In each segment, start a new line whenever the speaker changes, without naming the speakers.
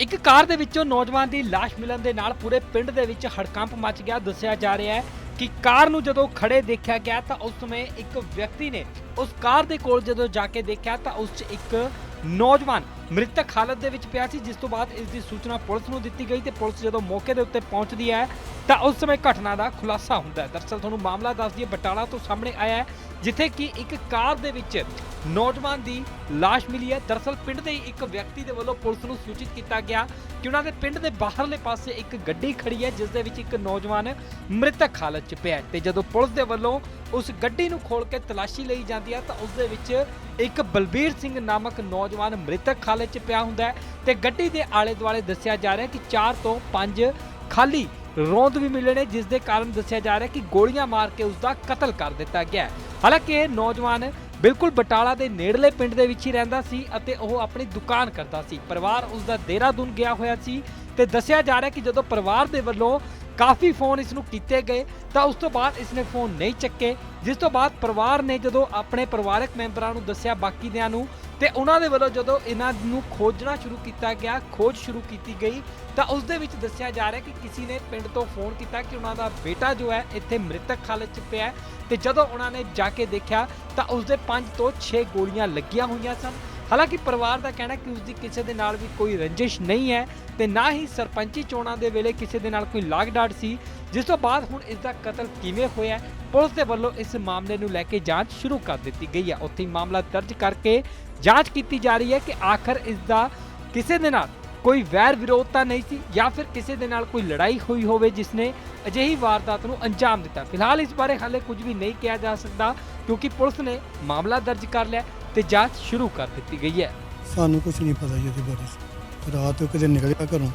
ਇੱਕ ਕਾਰ ਦੇ ਵਿੱਚੋਂ ਨੌਜਵਾਨ ਦੀ ਲਾਸ਼ ਮਿਲਣ ਦੇ ਨਾਲ ਪੂਰੇ ਪਿੰਡ ਦੇ ਵਿੱਚ ਹੜਕੰਪ ਮਚ ਗਿਆ। ਦੱਸਿਆ ਜਾ ਰਿਹਾ ਹੈ ਕਿ ਕਾਰ ਨੂੰ ਜਦੋਂ ਖੜੇ ਦੇਖਿਆ ਗਿਆ ਤਾਂ ਉਸ ਸਮੇਂ ਇੱਕ ਵਿਅਕਤੀ ਨੇ ਉਸ ਕਾਰ ਦੇ ਕੋਲ ਜਦੋਂ ਜਾ ਕੇ ਦੇਖਿਆ ਤਾਂ ਉਸ 'ਚ ਇੱਕ ਨੌਜਵਾਨ ਮ੍ਰਿਤਕ ਹਾਲਤ ਦੇ ਵਿੱਚ ਪਿਆ ਸੀ, ਜਿਸ ਤੋਂ ਬਾਅਦ ਇਸ ਦੀ ਸੂਚਨਾ ਪੁਲਿਸ ਨੂੰ ਦਿੱਤੀ ਗਈ ਤੇ ਪੁਲਿਸ ਜਦੋਂ ਮੌਕੇ ਦੇ ਉੱਤੇ ਪਹੁੰਚਦੀ ਹੈ ਤਾਂ ਉਸ ਸਮੇਂ ਘਟਨਾ ਦਾ ਖੁਲਾਸਾ ਹੁੰਦਾ ਹੈ। ਦਰਅਸਲ ਤੁਹਾਨੂੰ ਮਾਮਲਾ ਦੱਸ ਦਈਏ, ਬਟਾਲਾ ਤੋਂ ਸਾਹਮਣੇ ਆਇਆ ਹੈ ਜਿੱਥੇ ਕਿ ਇੱਕ ਕਾਰ ਦੇ ਵਿੱਚ ਨੌਜਵਾਨ ਦੀ ਲਾਸ਼ ਮਿਲੀ ਹੈ। ਦਰਅਸਲ ਪਿੰਡ ਦੇ ਇੱਕ ਵਿਅਕਤੀ ਦੇ ਵੱਲੋਂ ਪੁਲਿਸ ਨੂੰ ਸੂਚਿਤ ਕੀਤਾ ਗਿਆ ਕਿ ਉਹਨਾਂ ਦੇ ਪਿੰਡ ਦੇ ਬਾਹਰਲੇ ਪਾਸੇ ਇੱਕ ਗੱਡੀ ਖੜੀ ਹੈ, ਜਿਸ ਦੇ ਵਿੱਚ ਇੱਕ ਨੌਜਵਾਨ ਮ੍ਰਿਤਕ ਹਾਲਤ 'ਚ ਪਿਆ ਹੈ। ਤੇ ਜਦੋਂ ਪੁਲਿਸ ਦੇ ਵੱਲੋਂ ਉਸ ਗੱਡੀ ਨੂੰ ਖੋਲ ਕੇ ਤਲਾਸ਼ੀ ਲਈ ਜਾਂਦੀ ਹੈ, ਤਾਂ ਉਸ ਦੇ ਵਿੱਚ ਇੱਕ ਬਲਬੀਰ ਸਿੰਘ ਨਾਮਕ ਨੌਜਵਾਨ ਮ੍ਰਿਤਕ ਹਾਲਤ 'ਚ ਪਿਆ ਹੁੰਦਾ ਹੈ। ਤੇ ਗੱਡੀ ਦੇ ਆਲੇ ਦੁਆਲੇ ਦੱਸਿਆ ਜਾ ਰਿਹਾ ਕਿ 4 ਤੋਂ 5 ਖਾਲੀ ਰੋਂਦ ਵੀ ਮਿਲੇ ਨੇ, ਜਿਸ ਦੇ ਕਾਰਨ ਦੱਸਿਆ ਜਾ ਰਿਹਾ ਕਿ ਗੋਲੀਆਂ ਮਾਰ ਕੇ ਉਸ ਦਾ ਕਤਲ ਕਰ ਦਿੱਤਾ ਗਿਆ ਹੈ। ਹਾਲਾਂਕਿ ਇਹ ਨੌਜਵਾਨ ਬਿਲਕੁਲ ਬਟਾਲਾ ਦੇ ਨੇੜਲੇ ਪਿੰਡ ਦੇ ਵਿੱਚ ਹੀ ਰਹਿੰਦਾ ਸੀ ਅਤੇ ਉਹ ਆਪਣੀ ਦੁਕਾਨ ਕਰਦਾ ਸੀ। ਪਰਿਵਾਰ ਉਸ ਦਾ ਦੇਹਰਾਦੂਨ ਗਿਆ ਹੋਇਆ ਸੀ ਤੇ ਦੱਸਿਆ ਜਾ ਰਿਹਾ ਕਿ ਜਦੋਂ ਪਰਿਵਾਰ ਦੇ ਵੱਲੋਂ ਕਾਫੀ ਫੋਨ ਇਸ ਨੂੰ ਕੀਤੇ ਗਏ, ਤਾਂ ਉਸ ਤੋਂ ਬਾਅਦ ਇਸ ਨੇ ਫੋਨ ਨਹੀਂ ਚੱਕੇ, ਜਿਸ ਤੋਂ ਬਾਅਦ ਪਰਿਵਾਰ ਨੇ ਜਦੋਂ ਆਪਣੇ ਪਰਿਵਾਰਕ ਮੈਂਬਰਾਂ ਨੂੰ ਦੱਸਿਆ ਬਾਕੀ ਦਿਆਂ ਨੂੰ ਤੇ ਉਹਨਾਂ ਦੇ ਵੱਲੋਂ ਜਦੋਂ ਇਹਨਾਂ ਨੂੰ ਖੋਜਣਾ ਸ਼ੁਰੂ ਕੀਤਾ ਗਿਆ, ਖੋਜ ਸ਼ੁਰੂ ਕੀਤੀ ਗਈ, ਤਾਂ ਉਸ ਦੇ ਵਿੱਚ ਦੱਸਿਆ ਜਾ ਰਿਹਾ ਕਿ ਕਿਸੇ ਨੇ ਪਿੰਡ ਤੋਂ ਫੋਨ ਕੀਤਾ ਕਿ ਉਹਨਾਂ ਦਾ ਬੇਟਾ ਜੋ ਹੈ ਇੱਥੇ ਮ੍ਰਿਤਕ ਹਾਲਤ 'ਚ ਪਿਆ ਹੈ ਤੇ ਜਦੋਂ ਉਹਨਾਂ ਨੇ ਜਾ ਕੇ ਦੇਖਿਆ ਤਾਂ ਉਸ ਦੇ 5 ਤੋਂ 6 ਗੋਲੀਆਂ ਲੱਗੀਆਂ ਹੋਈਆਂ ਸਨ। ਹਾਲਾਂਕਿ ਪਰਿਵਾਰ ਦਾ ਕਹਿਣਾ ਕਿ ਉਸ ਦੀ ਕਿਸੇ ਦੇ ਨਾਲ ਵੀ ਕੋਈ ਰੰਜਿਸ਼ ਨਹੀਂ ਹੈ ਤੇ ਨਾ ਹੀ ਸਰਪੰਚੀ ਚੋਣਾਂ ਦੇ ਵੇਲੇ ਕਿਸੇ ਦੇ ਨਾਲ ਕੋਈ ਲਾਗ ਡਾਟ ਸੀ, ਜਿਸ ਤੋਂ ਬਾਅਦ ਹੁਣ ਇਸ ਦਾ ਕਤਲ ਕਿਵੇਂ ਹੋਇਆ ਪੁਲਿਸ ਦੇ ਵੱਲੋਂ ਇਸ ਮਾਮਲੇ ਨੂੰ ਲੈ ਕੇ ਜਾਂਚ ਸ਼ੁਰੂ ਕਰ ਦਿੱਤੀ ਗਈ ਹੈ। ਉੱਥੇ ਹੀ ਮਾਮਲਾ ਦਰਜ ਕਰਕੇ ਜਾਂਚ ਕੀਤੀ ਜਾ ਰਹੀ ਹੈ ਕਿ ਆਖਰ ਇਸ ਦਾ ਕਿਸੇ ਦੇ ਨਾਲ ਕੋਈ ਵੈਰ ਵਿਰੋਧ ਤਾਂ ਨਹੀਂ ਸੀ ਜਾਂ ਫਿਰ ਕਿਸੇ ਦੇ ਨਾਲ ਕੋਈ ਲੜਾਈ ਹੋਈ ਹੋਵੇ, ਜਿਸ ਨੇ ਅਜਿਹੀ ਵਾਰਦਾਤ ਨੂੰ ਅੰਜਾਮ ਦਿੱਤਾ। ਫਿਲਹਾਲ ਇਸ ਬਾਰੇ ਹਾਲੇ ਕੁਝ ਵੀ ਨਹੀਂ ਕਿਹਾ ਜਾ ਸਕਦਾ, ਕਿਉਂਕਿ ਪੁਲਿਸ ਨੇ ਮਾਮਲਾ ਦਰਜ ਕਰ ਲਿਆ। ਤੇ ਜਾਂਚ ਸ਼ੁਰੂ ਕਰ ਦਿੱਤੀ ਗਈ ਹੈ।
ਸਾਨੂੰ ਕੁਝ ਨਹੀਂ ਪਤਾ ਜੀ ਉਹਦੇ ਬਾਰੇ। ਰਾਤ ਉਹ ਕਿਤੇ ਨਿਕਲਿਆ ਘਰੋਂ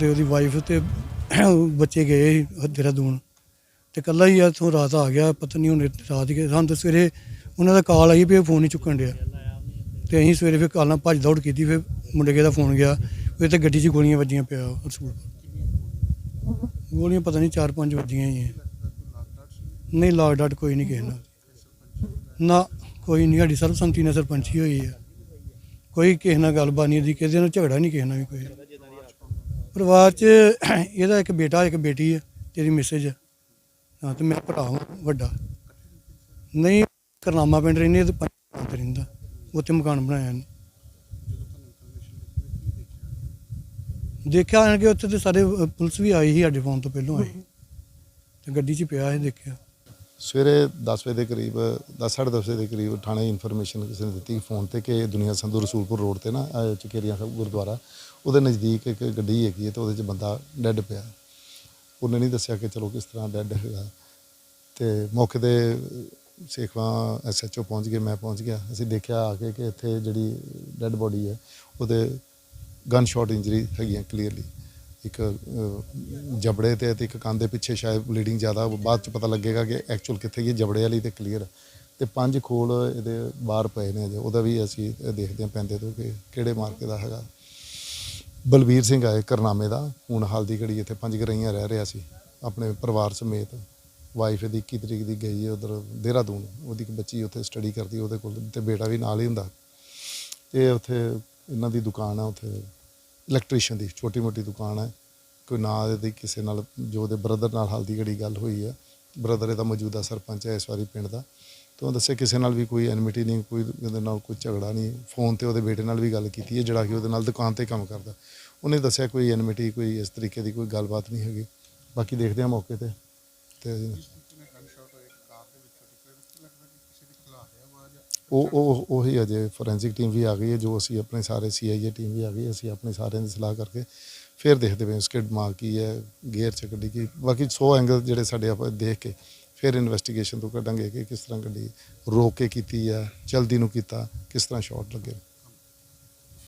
ਤੇ ਉਹਦੀ ਵਾਈਫ ਤੇ ਬੱਚੇ ਗਏ ਸੀ ਦੇਹਰਾਦੂਨ। ਤੇ ਕੱਲਾ ਹੀ ਇੱਥੋਂ ਰਾਤ ਆ ਗਿਆ, ਪਤਾ ਨਹੀਂ ਹੁਣ ਰਾਤ ਕੇ ਸਾਨੂੰ ਤਾਂ ਸਵੇਰੇ ਉਹਨਾਂ ਦਾ ਕਾਲ ਆਈ ਵੀ ਇਹ ਫੋਨ ਨਹੀਂ ਚੁੱਕਣ ਡਿਆ। ਤੇ ਅਸੀਂ ਸਵੇਰੇ ਫਿਰ ਕਾਲਾਂ ਭੱਜ ਦੌੜ ਕੀਤੀ, ਫਿਰ ਮੁੰਡੇ ਕੇ ਦਾ ਫੋਨ ਗਿਆ। ਫਿਰ ਤੇ ਗੱਡੀ 'ਚ ਗੋਲੀਆਂ ਵੱਜੀਆਂ ਪਿਆ ਰਸੂਲ ਗੋਲੀਆਂ ਪਤਾ ਨਹੀਂ ਚਾਰ ਪੰਜ ਵੱਜੀਆਂ ਹੀ ਨਹੀਂ ਲਾਗ ਡਾਟ ਕੋਈ ਨਹੀਂ ਕਿਸੇ ਨਾਲ। ਨਾ। ਕੋਈ ਨਹੀਂ, ਸਾਡੀ ਸਰਬਸੰਮਤੀ ਨਾਲ ਸਰਪੰਚੀ ਹੋਈ ਹੈ ਕੋਈ ਕਿਸੇ ਨਾਲ ਗੱਲਬਾਤ ਨਹੀਂ ਦੀ ਕਿਸੇ ਨਾਲ ਝਗੜਾ ਨਹੀਂ, ਕਿਸੇ ਨਾਲ ਵੀ ਕੋਈ। ਪਰਿਵਾਰ 'ਚ ਇਹਦਾ ਇੱਕ ਬੇਟਾ, ਇੱਕ ਬੇਟੀ ਹੈ ਤੇਰੀ ਮਿਸੇਜ ਹਾਂ, ਤੇ ਮੈਂ ਭਰਾ ਹਾਂ ਵੱਡਾ। ਨਹੀਂ, ਕਰਨਾਮਾ ਪਿੰਡ ਰਹਿੰਦੇ ਤੇ ਪੰਜ ਰਹਿੰਦਾ। ਉੱਥੇ ਮਕਾਨ ਬਣਾਇਆ ਨੇ ਦੇਖਿਆ ਕਿ ਉੱਥੇ ਤੇ ਸਾਰੇ ਪੁਲਿਸ ਵੀ ਆਈ ਸੀ, ਸਾਡੇ ਫੋਨ ਤੋਂ ਪਹਿਲਾਂ ਆਈ। ਤੇ ਗੱਡੀ 'ਚ ਪਿਆ ਸੀ, ਦੇਖਿਆ।
ਸਵੇਰੇ 10 ਵਜੇ ਦੇ ਕਰੀਬ 10:30 ਵਜੇ ਦੇ ਕਰੀਬ ਥਾਣੇ ਇਨਫੋਰਮੇਸ਼ਨ ਕਿਸੇ ਨੇ ਦਿੱਤੀ ਫੋਨ ਤੇ ਕਿ ਦੁਨੀਆ ਸੰਧੂ ਰਸੂਲਪੁਰ ਰੋਡ ਤੇ ਨਾ, ਅਹ, ਚਕੇਰੀਆਂ ਸਾਹਿਬ ਗੁਰਦੁਆਰਾ, ਉਹਦੇ ਨਜ਼ਦੀਕ ਇੱਕ ਗੱਡੀ ਹੈਗੀ ਹੈ ਤੇ ਉਹਦੇ 'ਚ ਬੰਦਾ ਡੈੱਡ ਪਿਆ। ਉਹਨੇ ਨਹੀਂ ਦੱਸਿਆ ਕਿ ਚਲੋ ਕਿਸ ਤਰ੍ਹਾਂ ਡੈੱਡ ਹੈਗਾ। ਤੇ ਮੌਕੇ ਤੇ ਸੇਖਵਾ ਐਸਐਚਓ ਪਹੁੰਚ ਗਏ, ਮੈਂ ਪਹੁੰਚ ਗਿਆ। ਅਸੀਂ ਦੇਖਿਆ ਆ ਕੇ ਕਿ ਇੱਥੇ ਜਿਹੜੀ ਡੈੱਡ ਬੋਡੀ ਹੈ, ਉਹਦੇ ਗਨ ਸ਼ਾਟ ਇੰਜਰੀ ਹੈਗੀਆਂ ਕਲੀਅਰਲੀ ਇੱਕ ਜਬੜੇ ਤੇ ਤੇ ਇੱਕ ਕੰਨ ਦੇ ਪਿੱਛੇ ਸ਼ਾਇਦ ਬਲੀਡਿੰਗ ਜ਼ਿਆਦਾ ਬਾਅਦ ਚ ਪਤਾ ਲੱਗੇਗਾ ਕਿ ਐਕਚੁਅਲ ਕਿੱਥੇ ਗਈ ਜਬੜੇ ਵਾਲੀ ਤੇ ਕਲੀਅਰ ਤੇ ਪੰਜ ਖੋਲ ਇਹਦੇ ਬਾਹਰ ਪਏ ਨੇ ਅਜੇ, ਉਹਦਾ ਵੀ ਅਸੀਂ ਦੇਖਦੇ ਹਾਂ ਪੈਂਦੇ ਤੋਂ ਕਿ ਕਿਹੜੇ ਮਾਰਕੇ ਦਾ ਹੈਗਾ। ਬਲਬੀਰ ਸਿੰਘ ਆਏ ਕਰਨਾਮੇ ਦਾ, ਹੁਣ ਹਾਲ ਦੀ ਘੜੀ ਇੱਥੇ ਪੰਜ ਗਰਈਆਂ ਰਹਿ ਰਿਹਾ ਸੀ, ਆਪਣੇ ਪਰਿਵਾਰ ਸਮੇਤ। ਵਾਈਫ ਦੀ 21 ਤਰੀਕ ਦੀ ਗਈ ਹੈ, ਉਧਰ ਦੇਹਰਾਦੂਨ, ਉਹਦੀ ਇੱਕ ਬੱਚੀ ਉੱਥੇ ਸਟੱਡੀ ਕਰਦੀ, ਉਹਦੇ ਕੋਲ ਤੇ ਬੇਟਾ ਵੀ ਨਾਲ ਹੀ ਹੁੰਦਾ। ਇਹ ਉੱਥੇ, ਇਹਨਾਂ ਦੀ ਦੁਕਾਨ ਆ ਉੱਥੇ। ਇਲੈਕਟ੍ਰੀਸ਼ੀਅਨ ਦੀ ਛੋਟੀ ਮੋਟੀ ਦੁਕਾਨ ਹੈ। ਕੋਈ ਨਾ ਇਹਦੀ ਕਿਸੇ ਨਾਲ, ਜੋ ਉਹਦੇ ਬ੍ਰਦਰ ਨਾਲ ਹਲਦੀ ਘੜੀ ਗੱਲ ਹੋਈ ਹੈ ਬ੍ਰਦਰ ਇਹਦਾ ਮੌਜੂਦਾ ਸਰਪੰਚ ਹੈ ਇਸ ਵਾਰੀ ਪਿੰਡ ਦਾ। ਤੇ ਉਹ ਦੱਸਿਆ ਕਿਸੇ ਨਾਲ ਵੀ ਕੋਈ ਐਨਮਿਟੀ ਨਹੀਂ, ਕੋਈ ਉਹਦੇ ਨਾਲ ਕੋਈ ਝਗੜਾ ਨਹੀਂ। ਫੋਨ ਤੇ ਉਹਦੇ ਬੇਟੇ ਨਾਲ ਵੀ ਗੱਲ ਕੀਤੀ ਹੈ, ਜਿਹੜਾ ਕਿ ਉਹਦੇ ਨਾਲ ਦੁਕਾਨ ਤੇ ਕੰਮ ਕਰਦਾ। ਉਹਨੇ ਦੱਸਿਆ ਕੋਈ ਐਨਮਿਟੀ ਕੋਈ ਇਸ ਤਰੀਕੇ ਦੀ ਕੋਈ ਗੱਲਬਾਤ ਨਹੀਂ ਹੈਗੀ। ਬਾਕੀ ਦੇਖਦੇ ਹਾਂ ਮੌਕੇ ਤੇ। ਤੇ ਉਹ ਉਹ ਉਹੀ ਅਜੇ ਫੋਰੈਂਸਿਕ ਟੀਮ ਵੀ ਆ ਗਈ ਹੈ, ਜੋ ਅਸੀਂ ਆਪਣੇ ਸਾਰੇ ਸੀਆਈਏ ਟੀਮ ਵੀ ਆ ਗਈ ਅਸੀਂ ਆਪਣੇ ਸਾਰਿਆਂ ਦੀ ਸਲਾਹ ਕਰਕੇ ਫਿਰ ਦੇਖਦੇ ਪਏ ਉਸਕੇ ਦਿਮਾਗ ਕੀ ਹੈ ਗੇਅਰ ਚ ਕੱਢੀ ਕੀ, ਬਾਕੀ 100 ਐਂਗਲ ਜਿਹੜੇ ਸਾਡੇ ਆਪਾਂ ਦੇਖ ਕੇ ਫਿਰ ਇਨਵੈਸਟੀਗੇਸ਼ਨ ਤੋਂ ਕੱਢਾਂਗੇ ਕਿ ਕਿਸ ਤਰ੍ਹਾਂ ਗੱਡੀ ਰੋਕ ਕੇ ਕੀਤੀ ਆ ਜਲਦੀ ਨੂੰ ਕੀਤਾ, ਕਿਸ ਤਰ੍ਹਾਂ ਸ਼ਾਟ ਲੱਗੇ।